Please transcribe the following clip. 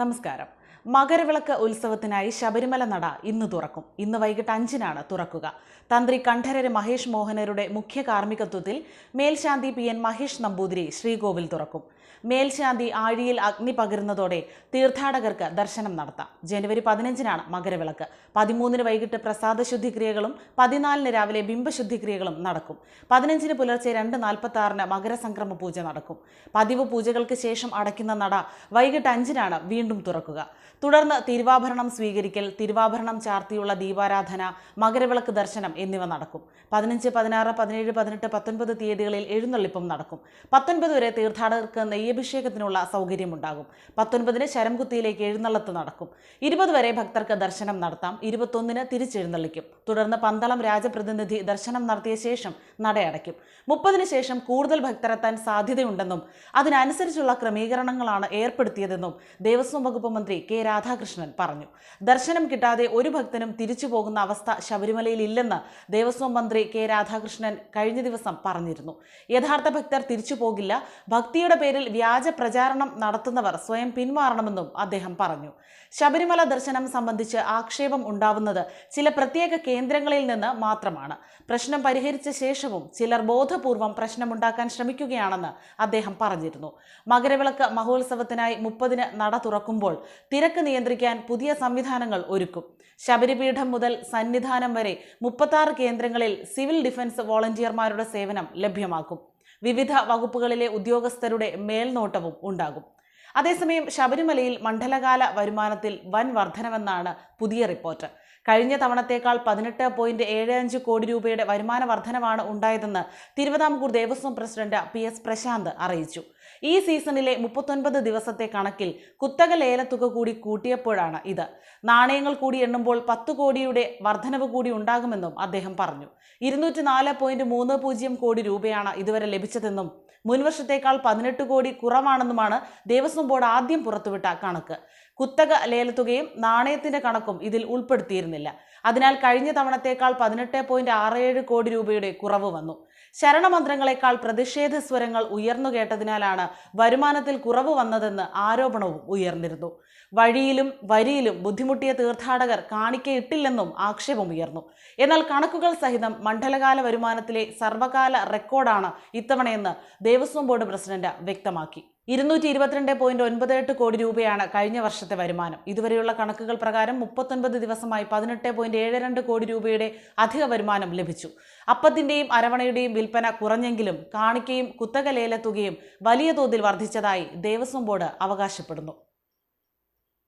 നമസ്കാരം. മകരവിളക്ക് ഉത്സവത്തിനായി ശബരിമല നട ഇന്ന് തുറക്കും. ഇന്ന് വൈകിട്ട് അഞ്ചിനാണ് തുറക്കുക. തന്ത്രി കണ്ഠരര് മഹേഷ് മോഹനരുടെ മുഖ്യ കാർമ്മികത്വത്തിൽ മേൽശാന്തി പി എൻ മഹേഷ് നമ്പൂതിരി ശ്രീകോവിൽ തുറക്കും. മേൽശാന്തി ആഴിയിൽ അഗ്നി പകരുന്നതോടെ തീർത്ഥാടകർക്ക് ദർശനം നടത്താം. ജനുവരി പതിനഞ്ചിനാണ് മകരവിളക്ക്. പതിമൂന്നിന് വൈകിട്ട് പ്രസാദ ശുദ്ധിക്രിയകളും പതിനാലിന് രാവിലെ ബിംബശുദ്ധിക്രിയകളും നടക്കും. പതിനഞ്ചിന് പുലർച്ചെ രണ്ട് നാൽപ്പത്തി ആറിന് മകരസംക്രമ പൂജ നടക്കും. പതിവ് പൂജകൾക്ക് ശേഷം അടയ്ക്കുന്ന നട വൈകിട്ട് അഞ്ചിനാണ് വീണ്ടും തുറക്കുക. തുടർന്ന് തിരുവാഭരണം സ്വീകരിക്കൽ തിരുവാഭരണം ചാർത്തിയുള്ള ദീപാരാധന മകരവിളക്ക് ദർശനം എന്നിവ നടക്കും. പതിനഞ്ച് പതിനാറ് പതിനേഴ് പതിനെട്ട് പത്തൊൻപത് തീയതികളിൽ എഴുന്നള്ളിപ്പും നടക്കും. പത്തൊൻപത് വരെ തീർത്ഥാടകർക്ക് നെയ്യഭിഷേകത്തിനുള്ള സൗകര്യമുണ്ടാകും. പത്തൊൻപതിന് ശരംകുത്തിയിലേക്ക് എഴുന്നള്ളത്ത് നടക്കും. ഇരുപത് വരെ ഭക്തർക്ക് ദർശനം നടത്താം. ഇരുപത്തൊന്നിന് തിരിച്ചെഴുന്നള്ളിക്കും. തുടർന്ന് പന്തളം രാജപ്രതിനിധി ദർശനം നടത്തിയ ശേഷം നടയടയ്ക്കും മുപ്പതിന് ശേഷം കൂടുതൽ ഭക്തരെത്താൻ സാധ്യതയുണ്ടെന്നും അതിനനുസരിച്ചുള്ള ക്രമീകരണങ്ങളാണ് ഏർപ്പെടുത്തിയതെന്നും ദേവസ്വം വകുപ്പ് മന്ത്രി കെ രാധാകൃഷ്ണൻ പറഞ്ഞു. ദർശനം കിട്ടാതെ ഒരു ഭക്തനും തിരിച്ചു പോകുന്ന അവസ്ഥ ശബരിമലയിൽ ഇല്ലെന്ന് ദേവസ്വം മന്ത്രി കെ രാധാകൃഷ്ണൻ കഴിഞ്ഞ ദിവസം പറഞ്ഞിരുന്നു. യഥാർത്ഥ ഭക്തർ തിരിച്ചു പോകില്ല. ഭക്തിയുടെ പേരിൽ വ്യാജ പ്രചാരണം നടത്തുന്നവർ സ്വയം പിന്മാറണമെന്നും അദ്ദേഹം പറഞ്ഞു. ശബരിമല ദർശനം സംബന്ധിച്ച് ആക്ഷേപം ഉണ്ടാവുന്നത് ചില പ്രത്യേക കേന്ദ്രങ്ങളിൽ നിന്ന് മാത്രമാണ്. പ്രശ്നം പരിഹരിച്ച ശേഷവും ചിലർ ബോധപൂർവം പ്രശ്നമുണ്ടാക്കാൻ ശ്രമിക്കുകയാണെന്ന് അദ്ദേഹം പറഞ്ഞിരുന്നു. മകരവിളക്ക് മഹോത്സവത്തിനായി മുപ്പതിന് നട തുറക്കുമ്പോൾ തിരക്ക് നിയന്ത്രിക്കാൻ പുതിയ സംവിധാനങ്ങൾ ഒരുക്കും. ശബരിപീഠം മുതൽ സന്നിധാനം വരെ മുപ്പത്താറ് കേന്ദ്രങ്ങളിൽ സിവിൽ ഡിഫൻസ് വോളണ്ടിയർമാരുടെ സേവനം ലഭ്യമാക്കും. വിവിധ വകുപ്പുകളിലെ ഉദ്യോഗസ്ഥരുടെ മേൽനോട്ടവും ഉണ്ടാകും. അതേസമയം ശബരിമലയിൽ മണ്ഡലകാല വരുമാനത്തിൽ വൻ വർധനവെന്നാണ് പുതിയ റിപ്പോർട്ട്. കഴിഞ്ഞ തവണത്തേക്കാൾ പതിനെട്ട് പോയിന്റ് ഏഴ് അഞ്ച് കോടി രൂപയുടെ വരുമാന വർധനവാണ് ഉണ്ടായതെന്ന് Thiruvithamkoor Devaswom president P S Prashanth അറിയിച്ചു. ഈ സീസണിലെ മുപ്പത്തൊൻപത് ദിവസത്തെ കണക്കിൽ കുത്തക ലേലത്തുക കൂടി കൂട്ടിയപ്പോഴാണ് ഇത്. നാണയങ്ങൾ കൂടി എണ്ണുമ്പോൾ പത്ത് കോടിയുടെ വർധനവ് കൂടി ഉണ്ടാകുമെന്നും അദ്ദേഹം പറഞ്ഞു. ഇരുന്നൂറ്റി കോടി രൂപയാണ് ഇതുവരെ ലഭിച്ചതെന്നും മുൻവർഷത്തേക്കാൾ പതിനെട്ട് കോടി കുറവാണെന്നുമാണ് ദേവസ്വം ബോർഡ് ആദ്യം പുറത്തുവിട്ട കണക്ക്. കുത്തക ലേലത്തുകയും നാണയത്തിന്റെ കണക്കും ഇതിൽ ഉൾപ്പെടുത്തിയിരുന്നില്ല. അതിനാൽ കഴിഞ്ഞ തവണത്തേക്കാൾ പതിനെട്ട് പോയിന്റ് ആറ് ഏഴ് കോടി രൂപയുടെ കുറവ് വന്നു. ശരണമന്ത്രങ്ങളെക്കാൾ പ്രതിഷേധ സ്വരങ്ങൾ ഉയർന്നു കേട്ടതിനാലാണ് വരുമാനത്തിൽ കുറവ് വന്നതെന്ന് ആരോപണവും ഉയർന്നിരുന്നു. വഴിയിലും വരിയിലും ബുദ്ധിമുട്ടിയ തീർത്ഥാടകർ കാണിക്കയിട്ടില്ലെന്നും ആക്ഷേപം ഉയർന്നു. എന്നാൽ കണക്കുകൾ സഹിതം മണ്ഡലകാല വരുമാനത്തിലെ സർവകാല റെക്കോർഡാണ് ഇത്തവണയെന്ന് ദേവസ്വം ബോർഡ് പ്രസിഡന്റ് വ്യക്തമാക്കി. ഇരുന്നൂറ്റി ഇരുപത്തിരണ്ട് പോയിന്റ് ഒൻപത് എട്ട് കോടി രൂപയാണ് കഴിഞ്ഞ വർഷത്തെ വരുമാനം. ഇതുവരെയുള്ള കണക്കുകൾ പ്രകാരം മുപ്പത്തൊൻപത് ദിവസമായി പതിനെട്ട് പോയിന്റ് ഏഴ് രണ്ട് കോടി രൂപയുടെ അധിക വരുമാനം ലഭിച്ചു. അപ്പത്തിന്റെയും അരവണയുടെയും വിൽപ്പന കുറഞ്ഞെങ്കിലും കാണിക്കയും കുത്തക ലേലത്തുകയും വലിയ തോതിൽ വർദ്ധിച്ചതായി ദേവസ്വം ബോർഡ് അവകാശപ്പെടുന്നു.